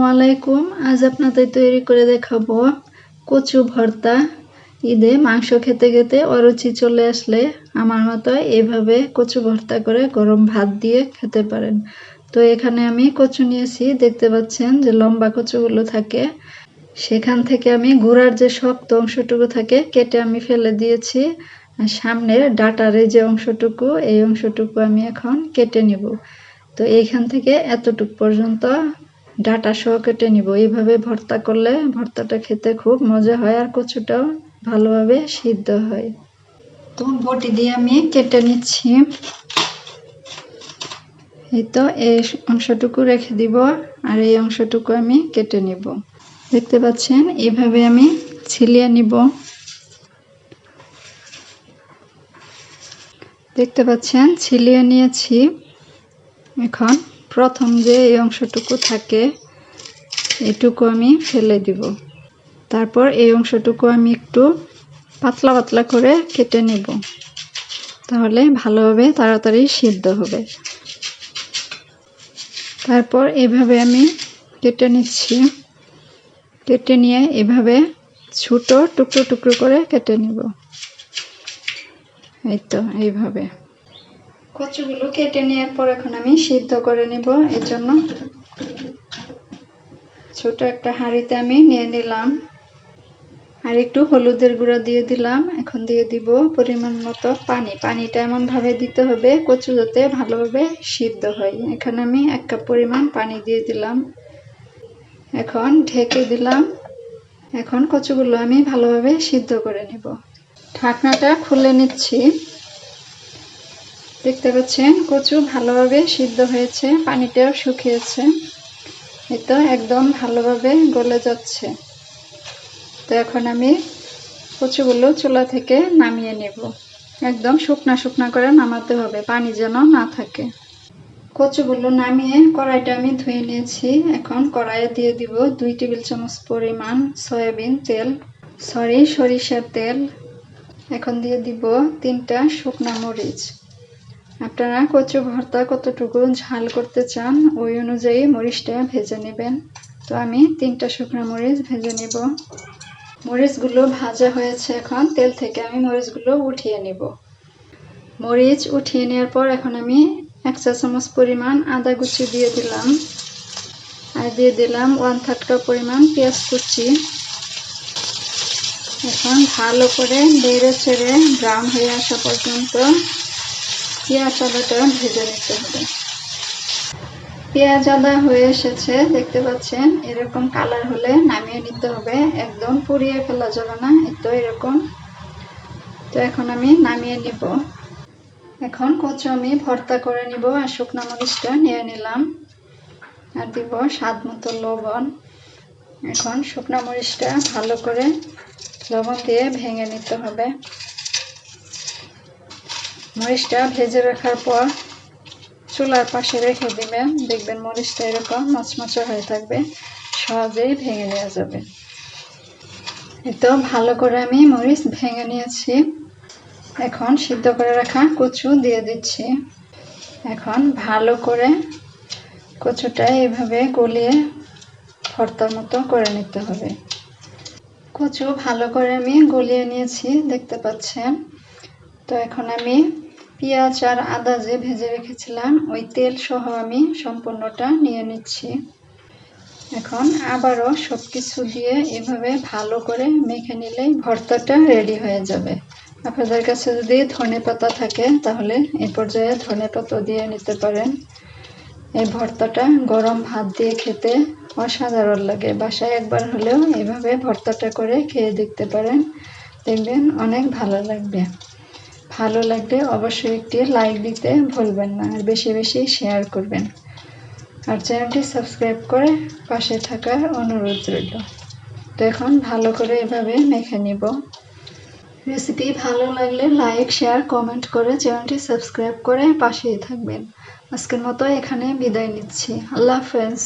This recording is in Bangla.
আসসালামু আলাইকুম। আজ আপনাদের তৈরি করে দেখাবো কচু ভর্তা। ঈদে মাংস খেতে খেতে অরুচি চলে আসলে আমার মতো এভাবে কচু ভর্তা করে গরম ভাত দিয়ে খেতে পারেন। তো এখানে আমি কচু নিয়েছি। দেখতে পাচ্ছেন যে লম্বা কচুগুলো থাকে। সেখান থেকে আমি গুড়ার যে শক্ত অংশটুকু থাকে কেটে আমি ফেলে দিয়েছি। আর সামনের ডাটার এই যে অংশটুকু, এই অংশটুকু আমি এখন কেটে নিব। তো এইখান থেকে এতটুক পর্যন্ত ডাটা সহ কেটে নিব এইভাবে ভর্তা করলে ভর্তাটা খেতে খুব মজা হয় আর কচুটাও ভালোভাবে সিদ্ধ হয়। তো বটি দিয়ে আমি কেটে নিচ্ছি। এই তো এই অংশটুকু রেখে দিব আর এই অংশটুকু আমি কেটে নিব। দেখতে পাচ্ছেন? এইভাবে আমি ছিলিয়ে নিব। দেখতে পাচ্ছেন? ছিলিয়ে নিয়েছি। এখন প্রথম যে এই অংশটুকু থাকে, এটুকু আমি ফেলে দিব। তারপর এই অংশটুকু আমি একটু পাতলা পাতলা করে কেটে নিব। তাহলে ভালোভাবে তাড়াতাড়ি সিদ্ধ হবে। তারপর এভাবে আমি কেটে নিচ্ছি। কেটে নিয়ে এভাবে ছোট টুকরো টুকরো করে কেটে নিব। এই তো, এইভাবে। কচুগুলো কেটে নেওয়ার পর এখন আমি সিদ্ধ করে নিব, এর জন্য। ছোট একটা হাঁড়িতে আমি নিয়ে নিলাম। আর একটু হলুদের গুঁড়া দিয়ে দিলাম। এখন দিয়ে দিব পরিমাণ মতো পানি। পানিটা এমনভাবে দিতে হবে, কচু যাতে ভালোভাবে সিদ্ধ হয়। এখানে আমি এক কাপ পরিমাণ পানি দিয়ে দিলাম। এখন ঢেকে দিলাম। এখন কচুগুলো আমি ভালোভাবে সিদ্ধ করে নিব। ঢাকনাটা খুলে নিচ্ছি। দেখতে পাচ্ছেন, কচু ভালোভাবে সিদ্ধ হয়েছে, পানিটাও শুকিয়েছে। এই তো একদম ভালোভাবে গলে যাচ্ছে। তো এখন আমি কচুগুলো চুলা থেকে নামিয়ে নেব। একদম শুকনা শুকনা করে নামাতে হবে, পানি যেন না থাকে। কচুগুলো নামিয়ে কড়াইটা আমি ধুয়ে নিয়েছি। এখন কড়াইয়ে দিয়ে দিব দুই টেবিল চামচ পরিমাণ সয়াবিন তেল, সরি সরিষার তেল। এখন দিয়ে দিব তিনটা শুকনা মরিচ। আপনারা কচু ভর্তা কতটুকু ঝাল করতে চান, ওই অনুযায়ী মরিচটা ভেজে নেবেন। তো আমি তিনটা শুকনো মরিচ ভেজে নেব। মরিচগুলো ভাজা হয়েছে এখন, তেল থেকে আমি মরিচগুলো উঠিয়ে নিব। মরিচ উঠিয়ে নেওয়ার পর এখন আমি এক চা চামচ পরিমাণ আদা কুচি দিয়ে দিলাম। আর দিয়ে দিলাম ওয়ান থার্ড কাপ পরিমাণ পেঁয়াজ কুচি। এখন ভালো করে নেড়ে ছেড়ে ব্রাউন হয়ে আসা পর্যন্ত পেঁয়াজ আদাটা ভেজে নিতে হবে। পেঁয়াজ আদা হয়ে এসেছে, দেখতে পাচ্ছেন? এরকম কালার হলে নামিয়ে নিতে হবে। একদম পুড়িয়ে ফেলা যাবে না তো এরকম। তো এখন আমি নামিয়ে নিব। এখন কচু আমি ভর্তা করে নিব আর শুকনো মরিচটা নিয়ে নিলাম। আর দিব স্বাদ মতো লবণ। এখন শুকনো মরিচটা ভালো করে লবণ দিয়ে ভেঙে নিতে হবে। মরিচটা ভেজে রাখার পর চুলার পাশে রেখে দিবেন। দেখবেন মরিচটা এরকম মচমচে হয়ে থাকবে। সহজেই ভেঙে নেওয়া যাবে। তো ভালো করে আমি মরিচ ভেঙে নিয়েছি। এখন সিদ্ধ করে রাখা কচু দিয়ে দিচ্ছি। এখন ভালো করে কচুটা এইভাবে গলিয়ে ভর্তার মতো করে নিতে হবে। কচু ভালো করে আমি গলিয়ে নিয়েছি, দেখতে পাচ্ছেন। তো এখন আমি পেঁয়াজ আর আদা যে ভেজে রেখেছিলাম, ওই তেল সহ আমি সম্পূর্ণটা নিয়ে নিচ্ছি। এখন আবারও সব কিছু দিয়ে এভাবে ভালো করে মেখে নিলেই ভর্তাটা রেডি হয়ে যাবে। আপনাদের কাছে যদি ধনে পাতা থাকে, তাহলে এ পর্যায়ে ধনে পাতা দিয়ে নিতে পারেন। এই ভর্তাটা গরম ভাত দিয়ে খেতে অসাধারণ লাগে। বাসায় একবার হলেও এভাবে ভর্তাটা করে খেয়ে দেখতে পারেন। দেখবেন অনেক ভালো লাগবে। ভালো লাগলে অবশ্যই একটি লাইক দিতে ভুলবেন না আর বেশি বেশি শেয়ার করবেন। আর চ্যানেলটি সাবস্ক্রাইব করে পাশে থাকার অনুরোধ রইল। তো এখন ভালো করে এভাবে মেখে নিব। রেসিপি ভালো লাগলে লাইক শেয়ার কমেন্ট করে চ্যানেলটি সাবস্ক্রাইব করে পাশেই থাকবেন। আজকের মতো এখানে বিদায় নিচ্ছি। আল্লাহ হাফেজ।